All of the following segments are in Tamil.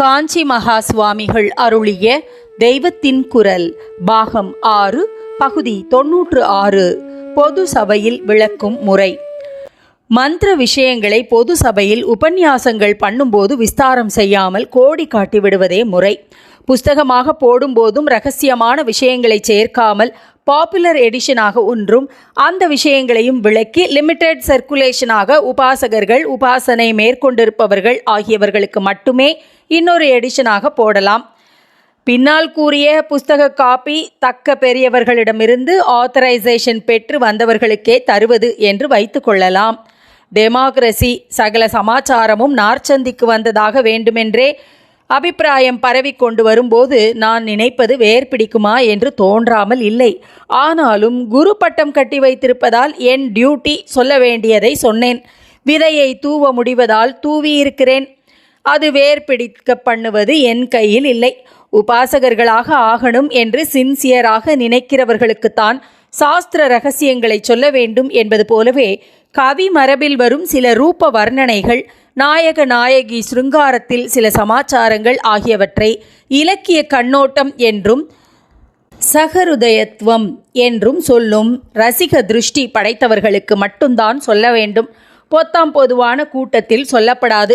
காஞ்சி மகா சுவாமிகள் அருளிய தெய்வத்தின் குரல் பாகம் ஆறு பகுதி தொன்னூற்று ஆறு பொது சபையில் விளக்கும் முறை. மந்திர விஷயங்களை பொது சபையில் உபன்யாசங்கள் பண்ணும்போது விஸ்தாரம் செய்யாமல் கோடி காட்டி விடுவதே முறை. புஸ்தகமாக போடும்போதும் ரகசியமான விஷயங்களை சேர்க்காமல் பாப்புலர் எடிஷனாக ஒன்றும் அந்த விஷயங்களையும் விளக்கி லிமிடெட் சர்க்குலேஷனாக உபாசகர்கள் உபாசனை மேற்கொண்டிருப்பவர்கள் ஆகியவர்களுக்கு மட்டுமே இன்னொரு எடிஷனாக போடலாம். பின்னால் கூறிய புஸ்தக காப்பி தக்க பெரியவர்களிடமிருந்து ஆத்தரைசேஷன் பெற்று வந்தவர்களுக்கே தருவது என்று வைத்துக்கொள்ளலாம் டெமோக்ரசி சகல சமாச்சாரமும் நார்ச்சந்திக்கு வந்ததாக வேண்டுமென்றே அபிப்பிராயம் பரவி கொண்டு வரும்போது நான் நினைப்பது வேர் பிடிக்குமா என்று தோன்றாமல் இல்லை. ஆனாலும் குரு பட்டம் கட்டி வைத்திருப்பதால் என் டியூட்டி சொல்ல வேண்டியதை சொன்னேன். விதையை தூவ முடிவதால் தூவியிருக்கிறேன். அது வேர் பிடிக்க பண்ணுவது என் கையில் இல்லை. உபாசகர்களாக ஆகணும் என்று சின்சியராக நினைக்கிறவர்களுக்குத்தான் சாஸ்திர ரகசியங்களை சொல்ல வேண்டும் என்பது போலவே கவி மரபில் வரும் சில ரூப வர்ணனைகள் நாயக நாயகி சிருங்காரத்தில் சில சமாச்சாரங்கள் ஆகியவற்றை இலக்கிய கண்ணோட்டம் என்றும் சகருதயத்துவம் என்றும் சொல்லும் ரசிக திருஷ்டி படைத்தவர்களுக்கு மட்டும்தான் சொல்ல வேண்டும். பொத்தாம் பொதுவான கூட்டத்தில் சொல்லப்படாது.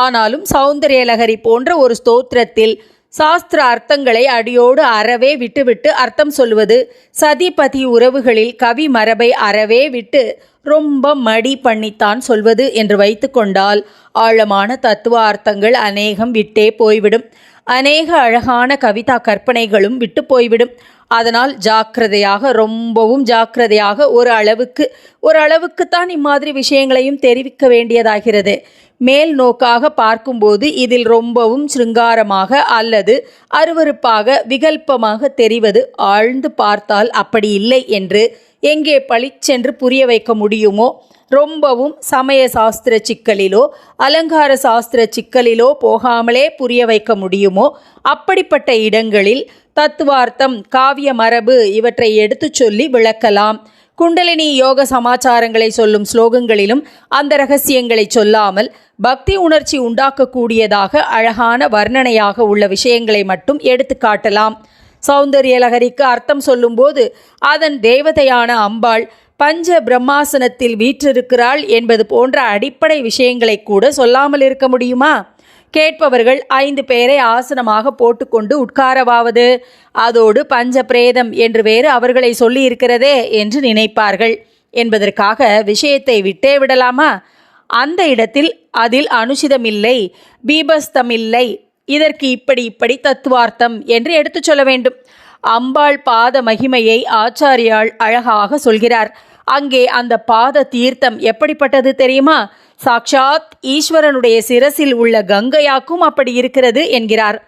ஆனாலும் சௌந்தரியலகரி போன்ற ஒரு ஸ்தோத்திரத்தில் சாஸ்திர அர்த்தங்களை அடியோடு அறவே விட்டுவிட்டு அர்த்தம் சொல்வது சதிபதி உறவுகளில் கவி மரபை அறவே விட்டு ரொம்ப மடி பண்ணித்தான் சொல்வது என்று வைத்துக்கொண்டால் ஆழமான தத்துவ அர்த்தங்கள் அநேகம் விட்டே போய்விடும். அநேக அழகான கவிதா கற்பனைகளும் விட்டு போய்விடும். அதனால் ஜாக்கிரதையாக ரொம்பவும் ஜாக்கிரதையாக ஒரு அளவுக்கு ஒரு அளவுக்குத்தான் இம்மாதிரி விஷயங்களையும் தெரிவிக்க வேண்டியதாகிறது. மேல் நோக்காக பார்க்கும்போது இதில் ரொம்பவும் சிருங்காரமாக அல்லது அருவருப்பாக விகல்பமாக தெரிவது ஆழ்ந்து பார்த்தால் அப்படி இல்லை என்று எங்கே பளிச்சென்று புரிய வைக்க முடியுமோ? ரொம்பவும் சமய சாஸ்திர சிக்கலிலோ அலங்கார சாஸ்திர சிக்கலிலோ போகாமலே புரிய வைக்க முடியுமோ? அப்படிப்பட்ட இடங்களில் தத்துவார்த்தம் காவிய மரபு இவற்றை எடுத்துச் சொல்லி விளக்கலாம். குண்டலினி யோக சமாச்சாரங்களை சொல்லும் ஸ்லோகங்களிலும் அந்த ரகசியங்களை சொல்லாமல் பக்தி உணர்ச்சி உண்டாக்கக்கூடியதாக அழகான வர்ணனையாக உள்ள விஷயங்களை மட்டும் எடுத்து காட்டலாம். சௌந்தரியலகரிக்கு அர்த்தம் சொல்லும்போது அதன் தேவதையான அம்பாள் பஞ்ச பிரம்மாசனத்தில் வீற்றிருக்கிறாள் என்பது போன்ற அடிப்படை விஷயங்களை கூட சொல்லாமல் இருக்க முடியுமா? கேட்பவர்கள் ஐந்து பேரை ஆசனமாக போட்டுக்கொண்டு உட்காரவாவது அதோடு பஞ்ச பிரேதம் என்று வேறு அவர்களை சொல்லி இருக்கிறதே என்று நினைப்பார்கள். என்பதற்காக விஷயத்தை விட்டே விடலாமா? அந்த இடத்தில் அதில் அனுசிதமில்லை பீபஸ்தமில்லை. இதற்கு இப்படி இப்படி தத்துவார்த்தம் என்று எடுத்துச் சொல்ல வேண்டும். அம்பாள் பாத மகிமையை ஆச்சாரியாள் அழகாக சொல்கிறார். அங்கே அந்த பாத தீர்த்தம் எப்படிப்பட்டது தெரியுமா? சாக்ஷாத் ஈஸ்வரனுடைய சிரசில் உள்ள கங்கையாக்கும் அப்படி இருக்கிறது என்கிறார்.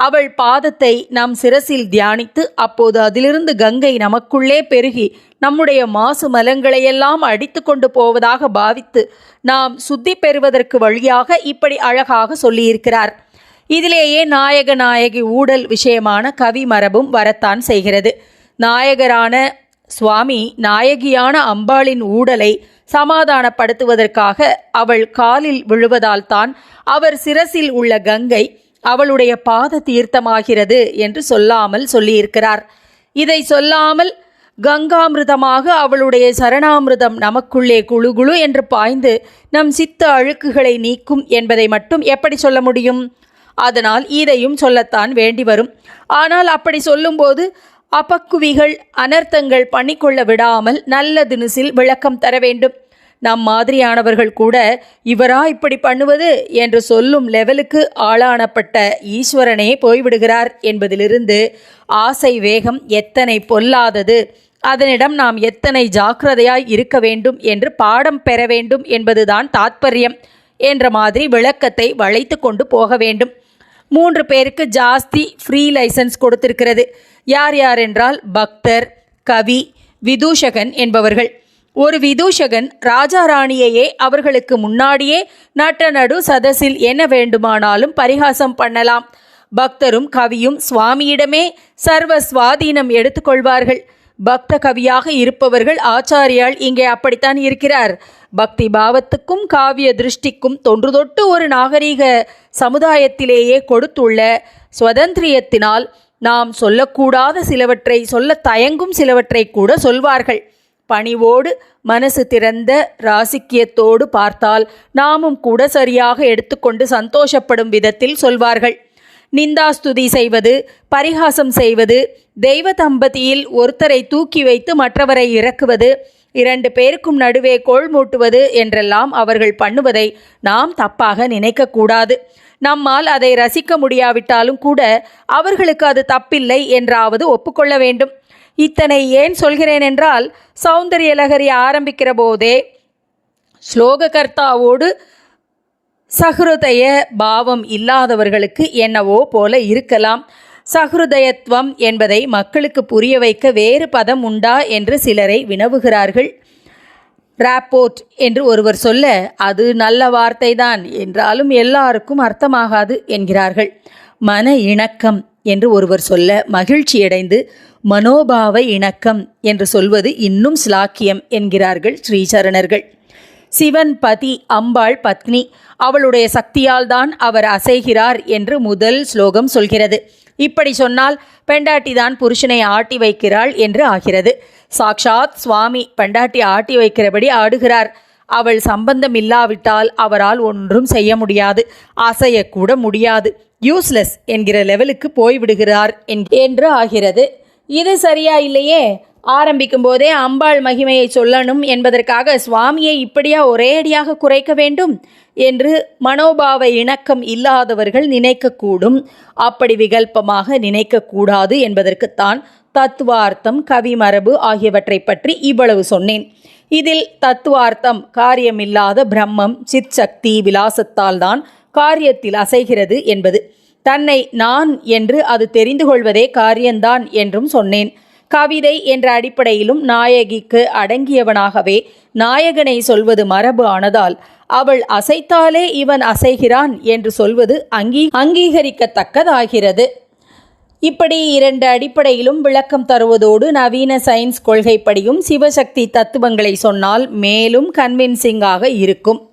அவள் பாதத்தை நாம் சிரசில் தியானித்து அப்போது அதிலிருந்து கங்கை நமக்குள்ளே பெருகி நம்முடைய மாசு மலங்களையெல்லாம் அடித்து கொண்டு போவதாக பாவித்து நாம் சுத்தி பெறுவதற்கு வழியாக இப்படி அழகாக சொல்லியிருக்கிறார். இதிலேயே நாயக நாயகி ஊடல் விஷயமான கவி மரபும் வரத்தான் செய்கிறது. நாயகரான சுவாமி நாயகியான அம்பாளின் ஊடலை சமாதானப்படுத்துவதற்காக அவள் காலில் விழுவதால் தான் அவர் சிரசில் உள்ள கங்கை அவளுடைய பாத தீர்த்தமாகிறது என்று சொல்லாமல் சொல்லியிருக்கிறார். இதை சொல்லாமல் கங்காமிருதமாக அவளுடைய சரணாமிருதம் நமக்குள்ளே குழு குழு என்று பாய்ந்து நம் சித்த அழுக்குகளை நீக்கும் என்பதை மட்டும் எப்படி சொல்ல முடியும்? அதனால் இதையும் சொல்லத்தான் வேண்டி வரும். ஆனால் அப்படி சொல்லும்போது அபக்குவிகள் அனர்த்தங்கள் பண்ணிக்கொள்ள விடாமல் நல்ல தினுசில் விளக்கம் தர வேண்டும். நம் மாதிரியானவர்கள் கூட இவரா இப்படி பண்ணுவது என்று சொல்லும் லெவலுக்கு ஆளானப்பட்ட ஈஸ்வரனே போய்விடுகிறார் என்பதிலிருந்து ஆசை வேகம் எத்தனை பொல்லாதது. அதனிடம் நாம் எத்தனை ஜாக்கிரதையாய் இருக்க வேண்டும் என்று பாடம் பெற வேண்டும் என்பதுதான் தாத்பரியம் என்ற மாதிரி விளக்கத்தை வளைத்து கொண்டு போக வேண்டும். மூன்று பேருக்கு ஜாஸ்தி ஃப்ரீ லைசன்ஸ் கொடுத்திருக்கிறது. யார் யார் என்றால் பக்தர் கவி விதூஷகன் என்பவர்கள். ஒரு விதூஷகன் ராஜா ராணியையே அவர்களுக்கு முன்னாடியே நட்ட நடு சதசில் என்ன வேண்டுமானாலும் பரிகாசம் பண்ணலாம். பக்தரும் கவியும் சுவாமியிடமே சர்வ சுவாதீனம் எடுத்துக்கொள்வார்கள் பக்த கவியாக இருப்பவர்கள் ஆச்சாரியால் இங்கே அப்படித்தான் இருக்கிறார். பக்தி பாவத்துக்கும் காவிய திருஷ்டிக்கும் தொன்று தொட்டு ஒரு நாகரீக சமுதாயத்திலேயே கொடுத்துள்ள சுதந்திரியத்தினால் நாம் சொல்லக்கூடாத சிலவற்றை சொல்ல தயங்கும் சிலவற்றை கூட சொல்வார்கள். பணிவோடு மனசு திறந்த ராசிக்கியத்தோடு பார்த்தால் நாமும் கூட சரியாக எடுத்துக்கொண்டு சந்தோஷப்படும் விதத்தில் சொல்வார்கள். நிந்தாஸ்துதி செய்வது பரிகாசம் செய்வது தெய்வ தம்பதியில் ஒருத்தரை தூக்கி வைத்து மற்றவரை இறக்குவது இரண்டு பேருக்கும் நடுவே கோள் மூட்டுவது என்றெல்லாம் அவர்கள் பண்ணுவதை நாம் தப்பாக நினைக்கக்கூடாது நம்மால் அதை ரசிக்க முடியாவிட்டாலும் கூட அவர்களுக்கு அது தப்பில்லை என்றாவது ஒப்புக்கொள்ள வேண்டும். இத்தனை ஏன் சொல்கிறேன் என்றால் சௌந்தரியலகரி ஆரம்பிக்கிற போதே ஸ்லோககர்த்தாவோடு சஹ்ருதய பாவம் இல்லாதவர்களுக்கு என்னவோ போல இருக்கலாம். சஹ்ருதயத்துவம் என்பதை மக்களுக்கு புரிய வைக்க வேறு பதம் உண்டா என்று சிலரை வினவுகிறார்கள். ராப்போர்ட் என்று ஒருவர் சொல்ல அது நல்ல வார்த்தைதான் என்றாலும் எல்லாருக்கும் அர்த்தமாகாது என்கிறார்கள். மன இணக்கம் என்று ஒருவர் சொல்ல மகிழ்ச்சியடைந்து மனோபாவ இணக்கம் என்று சொல்வது இன்னும் சிலாக்கியம் என்கிறார்கள் ஸ்ரீசரணர்கள். சிவன் பதி அம்பாள் பத்னி அவளுடைய சக்தியால் தான் அவர் அசைகிறார் என்று முதல் ஸ்லோகம் சொல்கிறது. இப்படி சொன்னால் பெண்டாட்டி தான் புருஷனை ஆட்டி வைக்கிறாள் என்று ஆகிறது. சாக்ஷாத் சுவாமி பெண்டாட்டி ஆட்டி வைக்கிறபடி ஆடுகிறார். அவள் சம்பந்தம் இல்லாவிட்டால் அவரால் ஒன்றும் செய்ய முடியாது. அசையக்கூட முடியாது. யூஸ்லெஸ் என்கிற லெவலுக்கு போய்விடுகிறார் என்- என்று ஆகிறது. இது சரியா இல்லையே? ஆரம்பிக்கும் போதே அம்பாள் மகிமையை சொல்லணும் என்பதற்காக சுவாமியை இப்படியா ஒரேடியாக குறைக்க வேண்டும் என்று மனோபாவ இணக்கம் இல்லாதவர்கள் நினைக்கக்கூடும். அப்படி விகல்பமாக நினைக்கக்கூடாது என்பதற்குத்தான் தத்துவார்த்தம் கவிமரபு ஆகியவற்றை பற்றி இவ்வளவு சொன்னேன். இதில் தத்துவார்த்தம் காரியமில்லாத பிரம்மம் சித் சக்தி விலாசத்தால் தான் காரியத்தில் அசைகிறது என்பது. தன்னை நான் என்று அது தெரிந்து கொள்வதே காரியந்தான் என்றும் சொன்னேன். கவிதை என்ற அடிப்படையிலும் நாயகிக்கு அடங்கியவனாகவே நாயகனை சொல்வது மரபு ஆனதால் அவள் அசைத்தாலே இவன் அசைகிறான் என்று சொல்வது அங்கீ அங்கீகரிக்கத்தக்கதாகிறது. இப்படி இரண்டு அடிப்படையிலும் விளக்கம் தருவதோடு நவீன சயின்ஸ் கொள்கைப்படியும் சிவசக்தி தத்துவங்களை சொன்னால் மேலும் கன்வின்சிங்காக இருக்கும்.